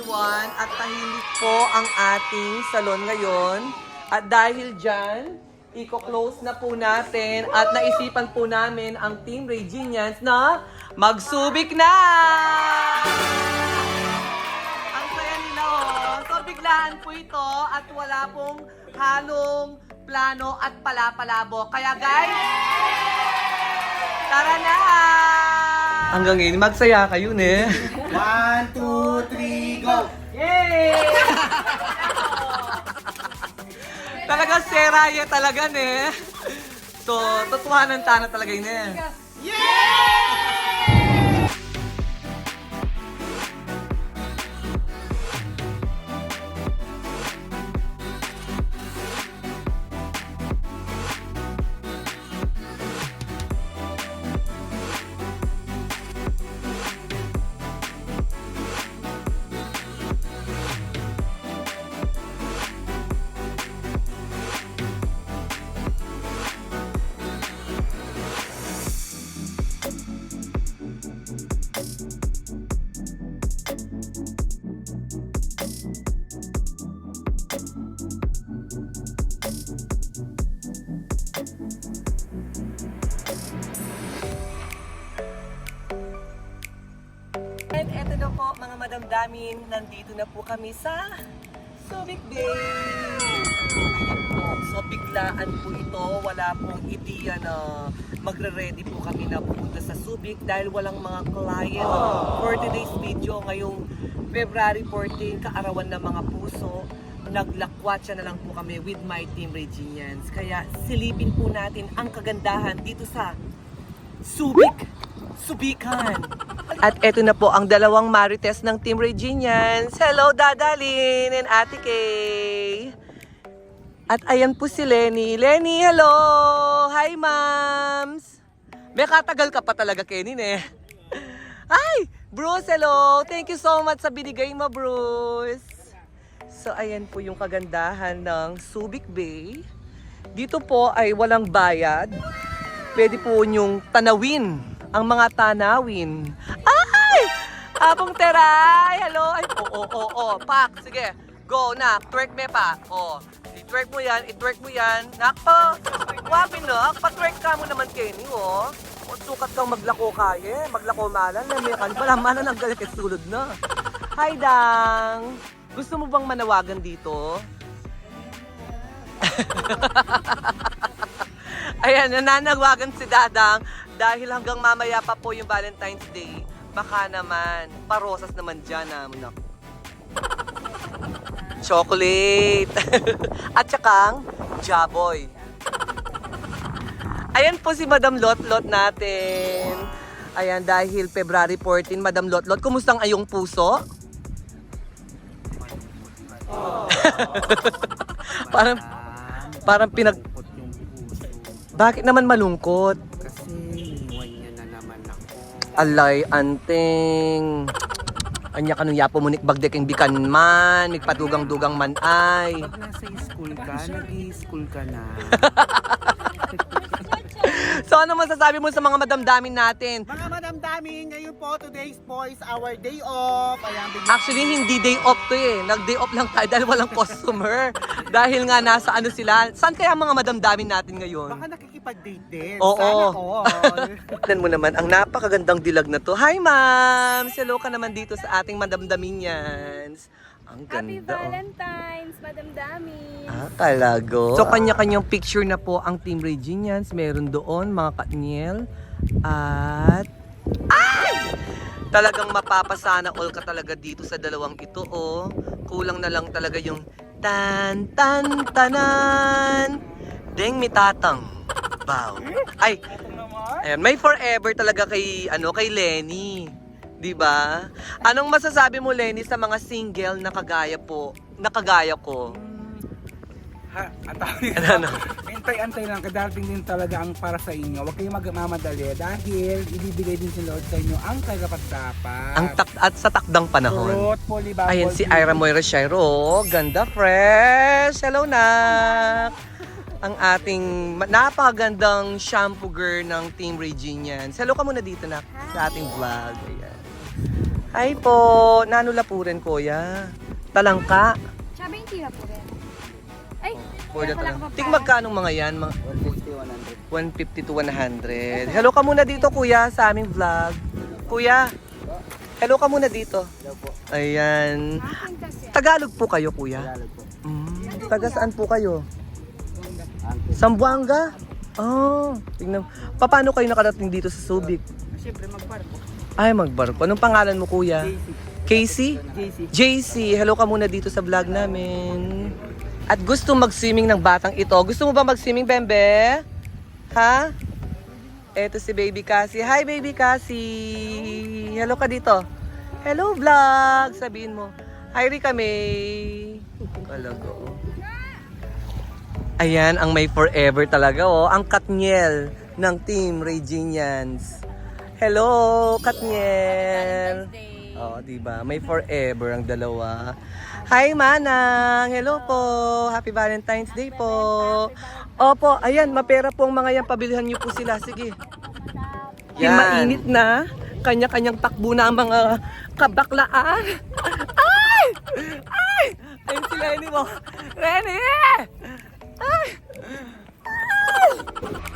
Everyone at tahimik po ang ating salon ngayon. At dahil dyan, i-close na po natin at naisipan po namin ang Team Reginians na magsubik na! Ang saya nila oh. So biglaan po ito at wala pong halong plano at palapalabo. Kaya guys, tara na! Hanggang ngayon, magsaya kayo, ne? One, two, three, go! Yay! talaga seraya talaga, ne? So, totohanan tana talaga yun, eh. And eto na po mga madamdamin, nandito na po kami sa Subic Bay. Ayan po, so biglaan po ito, wala pong ideya na magre-ready po kami na pupunta sa Subic dahil walang mga client for today's video ngayong February 14, kaarawan ng mga puso. Naglakwatsa na lang po kami with my team Reginians. Kaya silipin po natin ang kagandahan dito sa Subic, Subikan. At eto na po ang dalawang marites ng Team Reginians. Hello, Dadalin and Ate Kay. At ayan po si Lenny. Lenny, hello! Hi, mams! May katagal ka pa talaga, Kenin eh. Hi! Bruce, hello! Thank you so much sa binigay mo, Bruce. So, ayan po yung kagandahan ng Subic Bay. Dito po ay walang bayad. Pwede po nyong tanawin ang mga tanawin. Ay! Apong teray! Hello! Ay, oo, oo, oo. Pak, sige. Go na. Twerk me pa. O. I-twerk mo yan. I-twerk mo yan. Nakpo. Wabi na. Pa-twerk ka mo naman, Kenny, oh. O, sukat kang maglako kaya. Maglako malan. Lamikan. Wala malan ang galit sulod na. Hi, Dang. Gusto mo bang manawagan dito? Ayan, nananawagan si Dadang dahil hanggang mamaya pa po yung Valentine's Day. Baka naman, parosas naman dyan na naku. Chocolate. At sakang Jaboy. Ayan po si Madam Lot Lot natin. Ayan, dahil February 14, Madam Lot Lot, kumusta ang ayong puso? parang, parang pinag... Bakit naman malungkot? Alay, anting. Anya kanong yapo mo bagdek ang bikan man, nagpatugang-dugang man ay. Pag nasa school ka, nag-i-school ka na. So ano masasabi mo sa mga madamdamin natin? Mga madamdamin, ngayon po, today's po is our day off. Ayan, bigyan Actually, hindi day off to eh. Nag-day off lang tayo dahil walang customer. dahil nga nasa ano sila. Saan kaya mga madamdamin natin ngayon? Baka nakikipag-date din. Oo. Sana all. Tignan mo naman, ang napakagandang dilag na to. Hi, ma'am! Hello ka naman dito sa ating madamdaminians. Ang Happy ganda. oh. Valentine's, Madam Dami. Ah, talago. So, kanya-kanyang picture na po ang Team Reginians. Meron doon, mga katniel. At... Ay! Talagang mapapasana all ka talaga dito sa dalawang ito, oh. Kulang na lang talaga yung tan tan tanan. Deng mitatang. Bow. Ay, Ayan, may forever talaga kay ano kay Lenny. 'Di ba? Anong masasabi mo Lenny sa mga single na kagaya po, na kagaya ko? Ha, atawin Ano, ano? Antay-antay lang, kadarating din talaga ang para sa inyo. Huwag kayong magmamadali dahil ibibigay din sa Lord sa inyo ang kagapat-dapat. Ang tak at sa takdang panahon. Truthfully, Ayan si tea. Ira Moira Shairo. Oh, Ganda fresh. Hello nak. Ang ating napakagandang shampoo girl ng Team Reginians. Hello ka muna dito nak sa ating vlog. Ayan. Hi po. Nanula po rin, kuya. Talangka. Tsaka yung tira po rin. Ay, Kuya, kaya pala talangka. Ting magkano mga yan? Mga 150 to 100. Hello ka muna dito, kuya, sa aming vlog. Kuya, hello ka muna dito. Hello po. Ayan. Tagalog po kayo, kuya? Tagalog po. Mm. Taga saan po kayo? Sambuanga? Oh, tingnan. Paano kayo nakarating dito sa Subic? Siyempre magbarko. Ay, magbarko. Anong pangalan mo, kuya? Casey? JC. JC, hello ka muna dito sa vlog namin. At gusto mag-swimming ng batang ito. Gusto mo ba mag-swimming, Bembe? Ha? Eto si Baby Cassie. Hi, Baby Cassie. Hello ka dito. Hello, vlog. Sabihin mo. Hi, Rika May. Talaga, oh. Ayan, ang may forever talaga, oh. Ang Katniel ng Team Reginians. Hello, Katniel. Oo, di ba? May forever ang dalawa. Hi, Manang! Hello po! Happy Valentine's Day po! Opo, ayan, mapera po ang mga yan. Pabilihan niyo po sila. Sige. Yan. Mainit na. Kanya-kanyang takbo na ang mga kabaklaan. Ay! Ay! Ayun si Lenny mo. Lenny! Ay! So,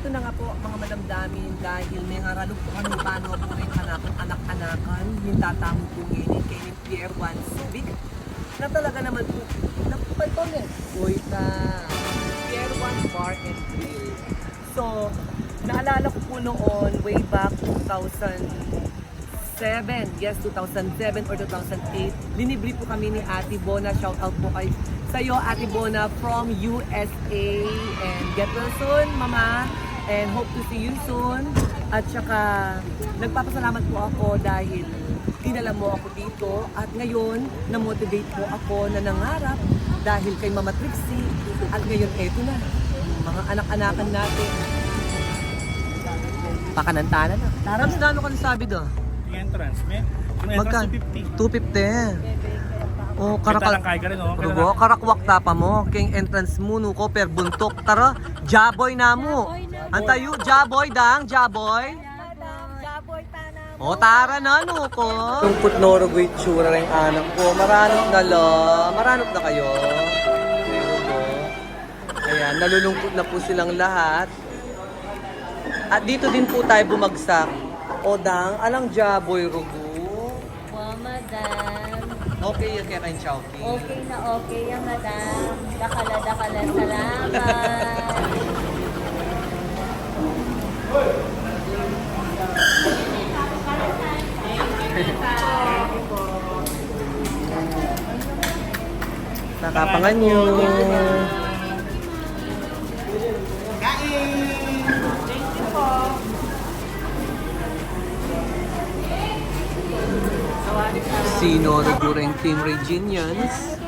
eto na nga po mga madamdamin dahil may haralog po kami paano po rin hanapan anak-anakan yung tatamo po ngayon kay ni Pierre Juan Subic na talaga naman po napapantonin. Uy ka! Pierre Juan Bar and Grill. So, naalala ko po noon way back 2007, yes 2007 or 2008, linibri po kami ni Ate Bona, shout out po kay sa'yo Ate Bona from USA and get well soon mama and hope to see you soon at saka nagpapasalamat po ako dahil dinala mo ako dito at ngayon na-motivate po ako na nangarap dahil kay Mama Trixie at ngayon eto na mga anak-anakan natin pakanantana na. Tarams na ano ka nasabi doon? Yung entrance, may. Magka? entrance 250. Oh, karakal. talangkay ka rin, oh. Rugo, karakwak tapa mo. King entrance mo nuko per buntok. Tara, jaboy na mo. Antayo, jaboy dang, jaboy. O, tara na, nuko. Tungkot norog with tsura ng anak ko. Maranot na la. Maranot na kayo. Rugo. Ayan, nalulungkot na po silang lahat. At dito din po tayo bumagsak. O, dang, alang jaboy, rugo. Madam. Okay, yung kaya kayong Chowking. Okay na okay yan, madam. Dakala, dakala, salamat. Nakapangan nyo. Sino Rugureng Team Reginians.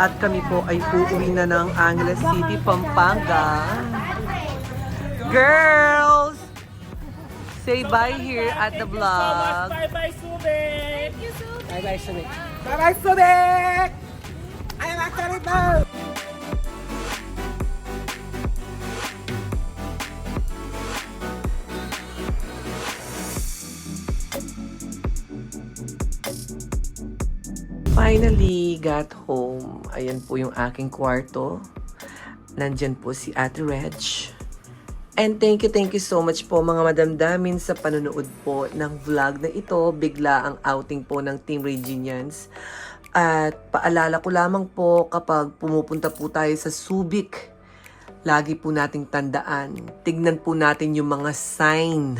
At kami po ay uuwi na ng Angeles City, Pampanga. Girls! Say bye here at the vlog. Bye-bye, Subic! Bye-bye, Sunik. Bye-bye, Subic! I'm actually now! Finally, got home. Ayan po yung aking kwarto. Nandyan po si Ate Reg. And thank you, thank you so much po mga madamdamin sa panonood po ng vlog na ito. Bigla ang outing po ng Team Reginians. At paalala ko lamang po kapag pumupunta po tayo sa Subic, lagi po nating tandaan, tignan po natin yung mga sign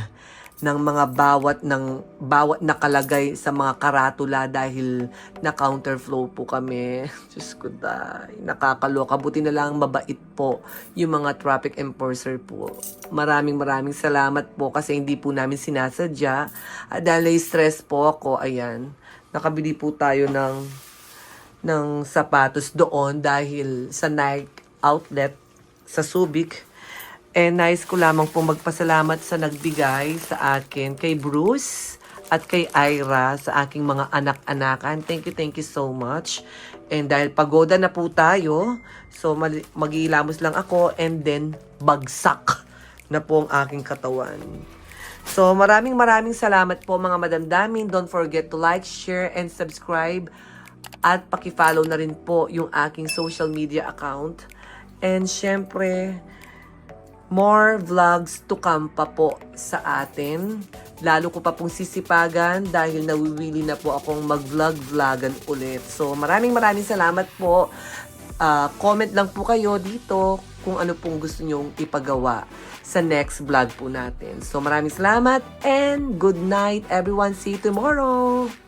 ng mga bawat ng bawat nakalagay sa mga karatula dahil na counterflow po kami. Diyos ko day, nakakaloka. Buti na lang mabait po yung mga traffic enforcer po. Maraming maraming salamat po kasi hindi po namin sinasadya. At dahil stress po ako, ayan, nakabili po tayo ng ng sapatos doon dahil sa Nike outlet sa Subic. And nice ko lamang po magpasalamat sa nagbigay sa akin kay Bruce at kay Ira sa aking mga anak-anakan. Thank you, thank you so much. And dahil pagoda na po tayo, so mag-iilamos lang ako and then bagsak na po ang aking katawan. So maraming maraming salamat po mga madamdamin. Don't forget to like, share, and subscribe. At pakifollow na rin po yung aking social media account. And syempre, more vlogs to come pa po sa atin. Lalo ko pa pong sisipagan dahil nawiwili na po akong mag-vlog-vlogan ulit. So maraming maraming salamat po. Ah, comment lang po kayo dito kung ano pong gusto nyong ipagawa sa next vlog po natin. So maraming salamat and good night everyone. See you tomorrow.